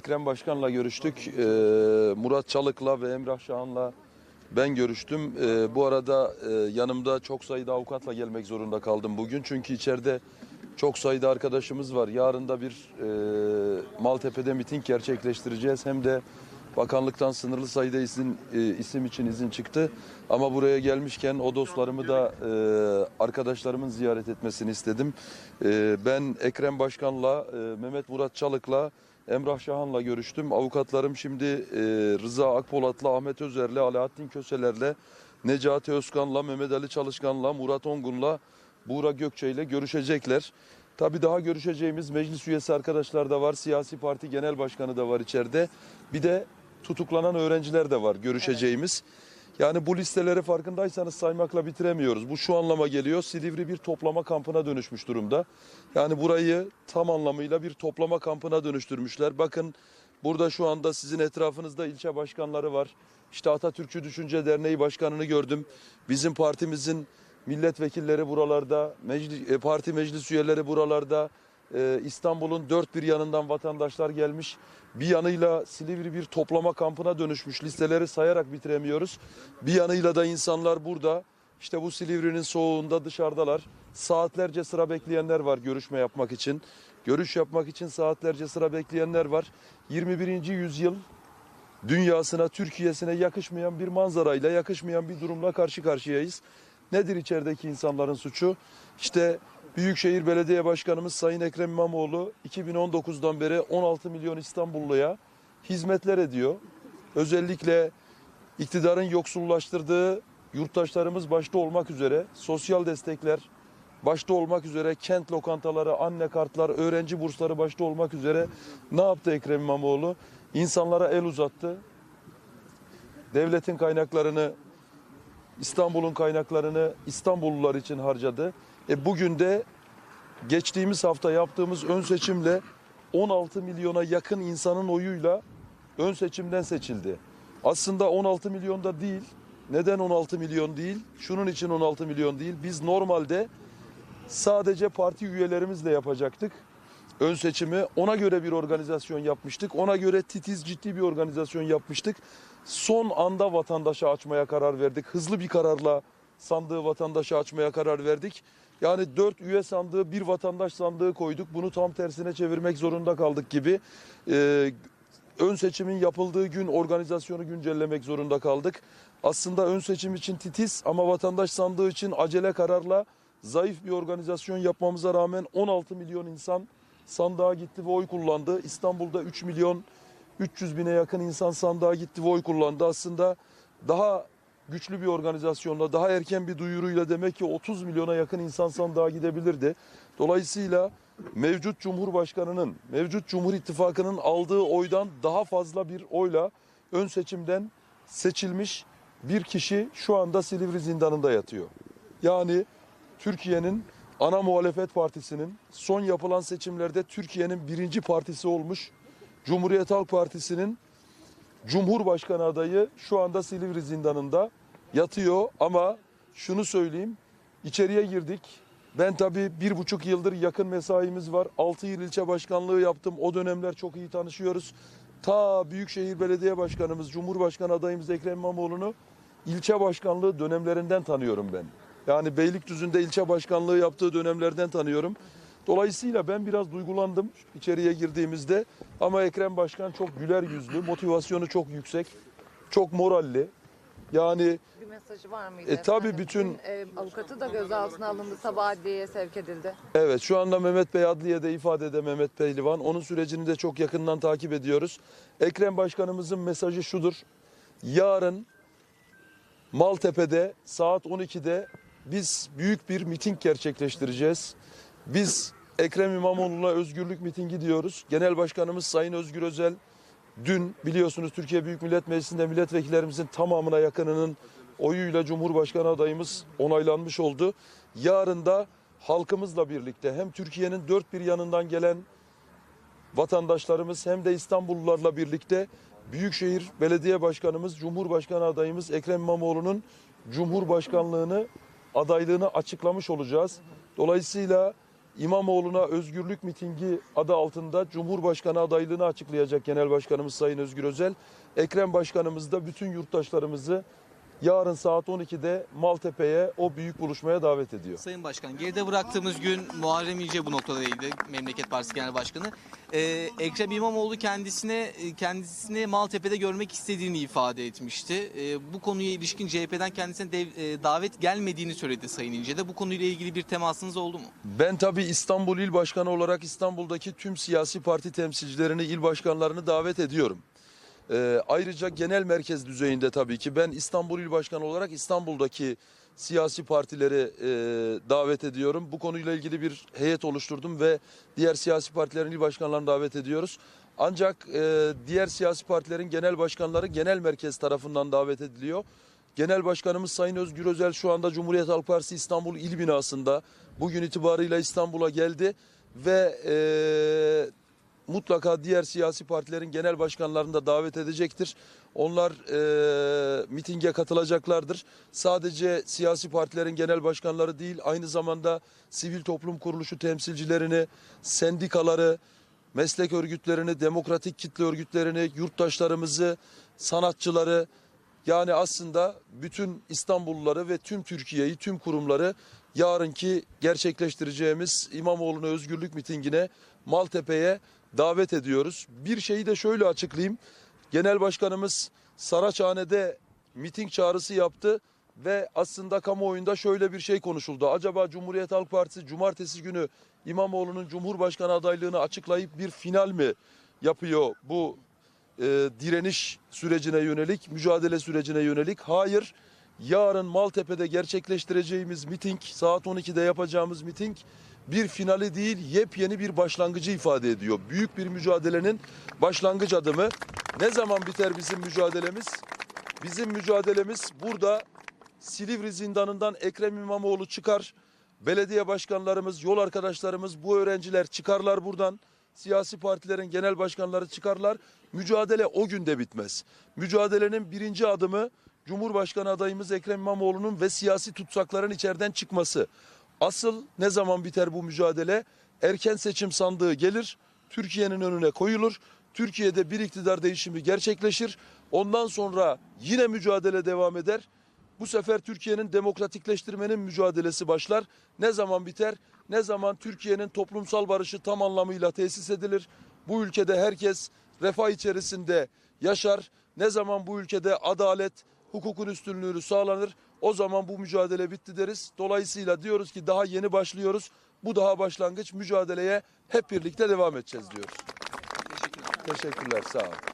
Ekrem Başkan'la görüştük. Ee, Murat Çalık'la ve Emrah Şahan'la ben görüştüm. Ee, bu arada e, yanımda çok sayıda avukatla gelmek zorunda kaldım bugün. Çünkü içeride çok sayıda arkadaşımız var. Yarın da bir e, Maltepe'de miting gerçekleştireceğiz. Hem de bakanlıktan sınırlı sayıda izin, e, isim için izin çıktı. Ama buraya gelmişken o dostlarımı da e, arkadaşlarımın ziyaret etmesini istedim. E, ben Ekrem Başkan'la, e, Mehmet Murat Çalık'la, Emrah Şahan'la görüştüm. Avukatlarım şimdi e, Rıza Akpolat'la, Ahmet Özer'le, Alaaddin Köseler'le, Necati Özkan'la, Mehmet Ali Çalışkan'la, Murat Ongun'la, Buğra Gökçe'yle görüşecekler. Tabii daha görüşeceğimiz meclis üyesi arkadaşlar da var. Siyasi parti genel başkanı da var içeride. Bir de tutuklanan öğrenciler de var görüşeceğimiz. Yani bu listeleri farkındaysanız saymakla bitiremiyoruz. Bu şu anlama geliyor. Silivri bir toplama kampına dönüşmüş durumda. Yani burayı tam anlamıyla bir toplama kampına dönüştürmüşler. Bakın burada şu anda sizin etrafınızda ilçe başkanları var. İşte Atatürkçü Düşünce Derneği Başkanı'nı gördüm. Bizim partimizin milletvekilleri buralarda, meclis, e, parti meclis üyeleri buralarda. Ee, İstanbul'un dört bir yanından vatandaşlar gelmiş. Bir yanıyla Silivri bir toplama kampına dönüşmüş. Listeleri sayarak bitiremiyoruz. Bir yanıyla da insanlar burada. İşte bu Silivri'nin soğuğunda dışarıdalar. Saatlerce sıra bekleyenler var görüşme yapmak için. Görüş yapmak için saatlerce sıra bekleyenler var. 21. yüzyıl dünyasına, Türkiye'sine yakışmayan bir manzarayla, yakışmayan bir durumla karşı karşıyayız. Nedir içerideki insanların suçu? İşte Büyükşehir Belediye Başkanımız Sayın Ekrem İmamoğlu 2019'dan beri 16 milyon İstanbulluya hizmetler ediyor. Özellikle iktidarın yoksullaştırdığı yurttaşlarımız başta olmak üzere sosyal destekler başta olmak üzere kent lokantaları, anne kartlar, öğrenci bursları başta olmak üzere ne yaptı Ekrem İmamoğlu? İnsanlara el uzattı. Devletin kaynaklarını İstanbul'un kaynaklarını İstanbullular için harcadı. E bugün de geçtiğimiz hafta yaptığımız ön seçimle 16 milyona yakın insanın oyuyla ön seçimden seçildi. Aslında 16 milyon da değil. Neden 16 milyon değil? Şunun için 16 milyon değil. Biz normalde sadece parti üyelerimizle yapacaktık. Ön seçimi ona göre bir organizasyon yapmıştık. Ona göre titiz ciddi bir organizasyon yapmıştık. Son anda vatandaşa açmaya karar verdik. Hızlı bir kararla sandığı vatandaşa açmaya karar verdik. Yani dört üye sandığı bir vatandaş sandığı koyduk. Bunu tam tersine çevirmek zorunda kaldık gibi. Ee, ön seçimin yapıldığı gün organizasyonu güncellemek zorunda kaldık. Aslında ön seçim için titiz ama vatandaş sandığı için acele kararla zayıf bir organizasyon yapmamıza rağmen 16 milyon insan sandığa gitti ve oy kullandı. İstanbul'da 3 milyon 300 bine yakın insan sandığa gitti ve oy kullandı. Aslında daha güçlü bir organizasyonla, daha erken bir duyuruyla demek ki 30 milyona yakın insan sandığa gidebilirdi. Dolayısıyla mevcut Cumhurbaşkanı'nın, mevcut Cumhur İttifakı'nın aldığı oydan daha fazla bir oyla ön seçimden seçilmiş bir kişi şu anda Silivri zindanında yatıyor. Yani Türkiye'nin ana muhalefet partisinin son yapılan seçimlerde Türkiye'nin birinci partisi olmuş Cumhuriyet Halk Partisi'nin Cumhurbaşkanı adayı şu anda Silivri zindanında yatıyor ama şunu söyleyeyim içeriye girdik. Ben tabii bir buçuk yıldır yakın mesaimiz var. Altı yıl ilçe başkanlığı yaptım. O dönemler çok iyi tanışıyoruz. Ta Büyükşehir Belediye Başkanımız, Cumhurbaşkanı adayımız Ekrem İmamoğlu'nu ilçe başkanlığı dönemlerinden tanıyorum ben. Yani Beylikdüzü'nde ilçe başkanlığı yaptığı dönemlerden tanıyorum. Dolayısıyla ben biraz duygulandım içeriye girdiğimizde. Ama Ekrem Başkan çok güler yüzlü, motivasyonu çok yüksek, çok moralli. Yani Bir mesajı var mıydı? E, tabii bütün- e, avukatı da gözaltına alındı, sabah adliyeye sevk edildi. evet şu anda Mehmet Bey adliyede ifadede Mehmet Pehlivan. Onun sürecini de çok yakından takip ediyoruz. Ekrem Başkanımızın mesajı şudur. Yarın Maltepe'de saat 12'de biz büyük bir miting gerçekleştireceğiz. Biz Ekrem İmamoğlu'na özgürlük mitingi diyoruz. Genel Başkanımız Sayın Özgür Özel dün biliyorsunuz Türkiye Büyük Millet Meclisi'nde milletvekillerimizin tamamına yakınının oyuyla Cumhurbaşkanı adayımız onaylanmış oldu. Yarın da halkımızla birlikte hem Türkiye'nin dört bir yanından gelen vatandaşlarımız hem de İstanbullularla birlikte Büyükşehir Belediye Başkanımız, Cumhurbaşkanı adayımız Ekrem İmamoğlu'nun Cumhurbaşkanlığını, adaylığını açıklamış olacağız. Dolayısıyla İmamoğlu'na özgürlük mitingi adı altında Cumhurbaşkanı adaylığını açıklayacak Genel Başkanımız Sayın Özgür Özel. Ekrem Başkanımız da bütün yurttaşlarımızı yarın saat 12'de Maltepe'ye o büyük buluşmaya davet ediyor. Sayın Başkan, geride bıraktığımız gün Muharrem İnce bu noktadaydı, Memleket Partisi Genel Başkanı. Ee, Ekrem İmamoğlu kendisine kendisini Maltepe'de görmek istediğini ifade etmişti. Ee, bu konuya ilişkin CHP'den kendisine dev- e, davet gelmediğini söyledi Sayın İnce de. Bu konuyla ilgili bir temasınız oldu mu? Ben tabii İstanbul İl Başkanı olarak İstanbul'daki tüm siyasi parti temsilcilerini, il başkanlarını davet ediyorum. Ee, ayrıca genel merkez düzeyinde tabii ki ben İstanbul İl Başkanı olarak İstanbul'daki siyasi partileri e, davet ediyorum. Bu konuyla ilgili bir heyet oluşturdum ve diğer siyasi partilerin il başkanlarını davet ediyoruz. Ancak e, diğer siyasi partilerin genel başkanları genel merkez tarafından davet ediliyor. Genel Başkanımız Sayın Özgür Özel şu anda Cumhuriyet Halk Partisi İstanbul İl binasında bugün itibarıyla İstanbul'a geldi ve e, mutlaka diğer siyasi partilerin genel başkanlarını da davet edecektir. Onlar e, mitinge katılacaklardır. Sadece siyasi partilerin genel başkanları değil aynı zamanda sivil toplum kuruluşu temsilcilerini, sendikaları, meslek örgütlerini, demokratik kitle örgütlerini, yurttaşlarımızı, sanatçıları yani aslında bütün İstanbulluları ve tüm Türkiye'yi, tüm kurumları yarınki gerçekleştireceğimiz İmamoğlu'na özgürlük mitingine Maltepe'ye davet ediyoruz. Bir şeyi de şöyle açıklayayım. Genel Başkanımız Saraçhane'de miting çağrısı yaptı ve aslında kamuoyunda şöyle bir şey konuşuldu. Acaba Cumhuriyet Halk Partisi cumartesi günü İmamoğlu'nun Cumhurbaşkanı adaylığını açıklayıp bir final mi yapıyor bu e, direniş sürecine yönelik, mücadele sürecine yönelik. Hayır, yarın Maltepe'de gerçekleştireceğimiz miting, saat 12'de yapacağımız miting bir finali değil, yepyeni bir başlangıcı ifade ediyor. Büyük bir mücadelenin başlangıç adımı. Ne zaman biter bizim mücadelemiz? Bizim mücadelemiz burada Silivri zindanından Ekrem İmamoğlu çıkar. Belediye başkanlarımız, yol arkadaşlarımız, bu öğrenciler çıkarlar buradan. Siyasi partilerin genel başkanları çıkarlar. Mücadele o günde bitmez. Mücadelenin birinci adımı Cumhurbaşkanı adayımız Ekrem İmamoğlu'nun ve siyasi tutsakların içeriden çıkması. Asıl ne zaman biter bu mücadele? Erken seçim sandığı gelir, Türkiye'nin önüne koyulur. Türkiye'de bir iktidar değişimi gerçekleşir. Ondan sonra yine mücadele devam eder. Bu sefer Türkiye'nin demokratikleştirmenin mücadelesi başlar. Ne zaman biter? Ne zaman Türkiye'nin toplumsal barışı tam anlamıyla tesis edilir? Bu ülkede herkes refah içerisinde yaşar. Ne zaman bu ülkede adalet, hukukun üstünlüğü sağlanır? O zaman bu mücadele bitti deriz. Dolayısıyla diyoruz ki daha yeni başlıyoruz. Bu daha başlangıç mücadeleye hep birlikte devam edeceğiz diyoruz. Teşekkürler. Teşekkürler sağ olun.